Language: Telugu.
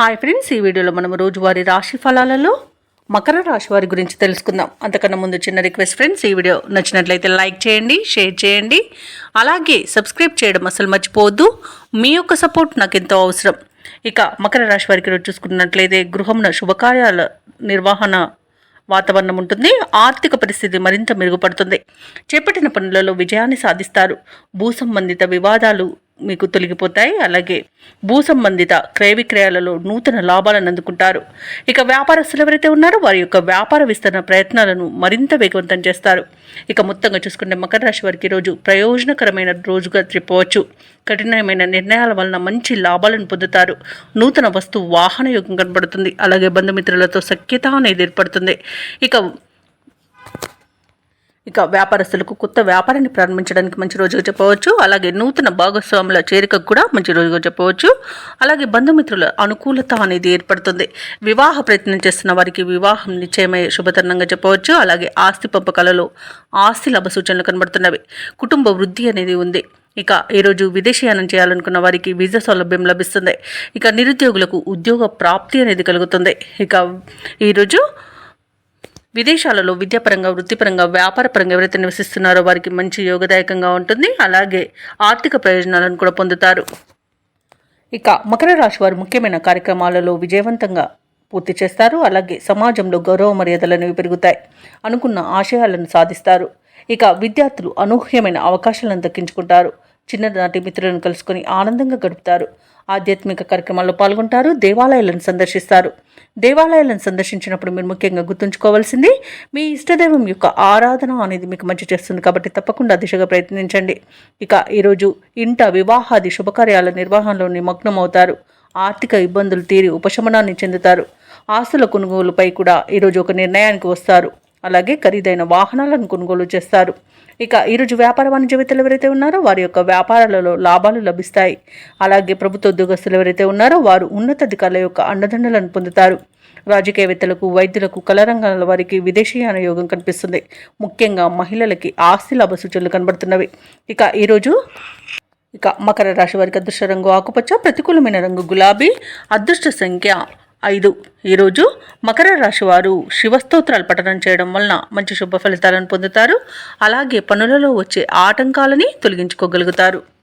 హాయ్ ఫ్రెండ్స్ ఈ వీడియోలో మనం రోజువారీ రాశి ఫలాలలో మకర రాశి వారి గురించి తెలుసుకుందాం. అంతకన్నా ముందు చిన్న రిక్వెస్ట్ ఫ్రెండ్స్ ఈ వీడియో నచ్చినట్లయితే లైక్ చేయండి షేర్ చేయండి. అలాగే సబ్స్క్రైబ్ చేయడం అసలు మర్చిపోవద్దు. మీ యొక్క సపోర్ట్ నాకు ఎంతో అవసరం. ఇక మకర రాశి వారికి చూసుకున్నట్లయితే గృహంన శుభకార్యాల నిర్వహణ వాతావరణం ఉంటుంది. ఆర్థిక పరిస్థితి మరింత మెరుగుపడుతుంది. చేపట్టిన పనులలో విజయాన్ని సాధిస్తారు. భూ సంబంధిత వివాదాలు మీకు తొలగిపోతాయి. అలాగే భూ సంబంధిత క్రయ విక్రయాలలో నూతన లాభాలను అందుకుంటారు. ఇక వ్యాపారస్తులు ఎవరైతే ఉన్నారో వారి యొక్క వ్యాపార విస్తరణ ప్రయత్నాలను మరింత వేగవంతం చేస్తారు. ఇక మొత్తంగా చూసుకుంటే మకర రాశి వారికి ఈరోజు ప్రయోజనకరమైన రోజుగా చెప్పవచ్చు కఠినమైన నిర్ణయాల వలన మంచి లాభాలను పొందుతారు. నూతన వస్తు వాహన యోగం కనబడుతుంది. అలాగే బంధుమిత్రులతో సఖ్యత అనేది ఏర్పడుతుంది. ఇక ఇక వ్యాపారస్తులకు కొత్త వ్యాపారాన్ని ప్రారంభించడానికి మంచి రోజుగా చెప్పవచ్చు. అలాగే నూతన భాగస్వాముల చేరికకు కూడా మంచి రోజుగా చెప్పవచ్చు. అలాగే బంధుమిత్రుల అనుకూలత అనేది ఏర్పడుతుంది. వివాహ ప్రయత్నం చేస్తున్న వారికి వివాహం నిశ్చయమయ్యే శుభతరుణంగా చెప్పవచ్చు. అలాగే ఆస్తి పంపకాలలో ఆస్తి లాభ సూచనలు కనబడుతున్నవి. కుటుంబ వృద్ధి అనేది ఉంది. ఇక ఈరోజు విదేశీయానం చేయాలనుకున్న వారికి వీసా సౌలభ్యం లభిస్తుంది. ఇక నిరుద్యోగులకు ఉద్యోగ ప్రాప్తి అనేది కలుగుతుంది. ఇక ఈరోజు విదేశాలలో విద్యాపరంగా వృత్తిపరంగా వ్యాపారపరంగా ఎవరైతే నివసిస్తున్నారో వారికి మంచి యోగదాయకంగా ఉంటుంది. అలాగే ఆర్థిక ప్రయోజనాలను కూడా పొందుతారు. ఇక మకర రాశి వారు ముఖ్యమైన కార్యక్రమాలలో విజయవంతంగా పూర్తి చేస్తారు. అలాగే సమాజంలో గౌరవ మర్యాదలు అనేవి పెరుగుతాయి అనుకున్న ఆశయాలను సాధిస్తారు. ఇక విద్యార్థులు అనూహ్యమైన అవకాశాలను దక్కించుకుంటారు. చిన్ననాటి మిత్రులను కలుసుకొని ఆనందంగా గడుపుతారు. ఆధ్యాత్మిక కార్యక్రమాల్లో పాల్గొంటారు దేవాలయాలను సందర్శిస్తారు. దేవాలయాలను సందర్శించినప్పుడు మీరు ముఖ్యంగా గుర్తుంచుకోవాల్సింది మీ ఇష్టదైవం యొక్క ఆరాధన అనేది మీకు మంచి చేస్తుంది కాబట్టి తప్పకుండా దిశగా ప్రయత్నించండి. ఇక ఈరోజు ఇంట వివాహాది శుభకార్యాల నిర్వహణలో నిమగ్నమవుతారు ఆర్థిక ఇబ్బందులు తీరి ఉపశమనాన్ని చెందుతారు. ఆస్తుల కొనుగోలుపై కూడా ఈరోజు ఒక నిర్ణయానికి వస్తారు. అలాగే ఖరీదైన వాహనాలను కొనుగోలు చేస్తారు. ఇక ఈరోజు వ్యాపార వాణిజ్యవేత్తలు ఎవరైతే ఉన్నారో వారి యొక్క వ్యాపారాలలో లాభాలు లభిస్తాయి. అలాగే ప్రభుత్వ ఉద్యోగస్తులు ఎవరైతే ఉన్నారో వారు ఉన్నతాధికారుల యొక్క అండదండలను పొందుతారు. రాజకీయవేత్తలకు వైద్యులకు కళారంగాల వారికి విదేశీయాన యోగం కనిపిస్తుంది. ముఖ్యంగా మహిళలకి ఆస్తి లాభ సూచనలు కనబడుతున్నవి. ఇక ఈరోజు ఇక మకర రాశి వారికి అదృష్ట రంగు ఆకుపచ్చ ప్రతికూలమైన రంగు గులాబీ అదృష్ట సంఖ్య ఐదు. ఈరోజు మకర రాశి వారు శివస్తోత్రాలు పఠనం చేయడం వలన మంచి శుభ ఫలితాలను పొందుతారు. అలాగే పనులలో వచ్చే ఆటంకాలని తొలగించుకోగలుగుతారు.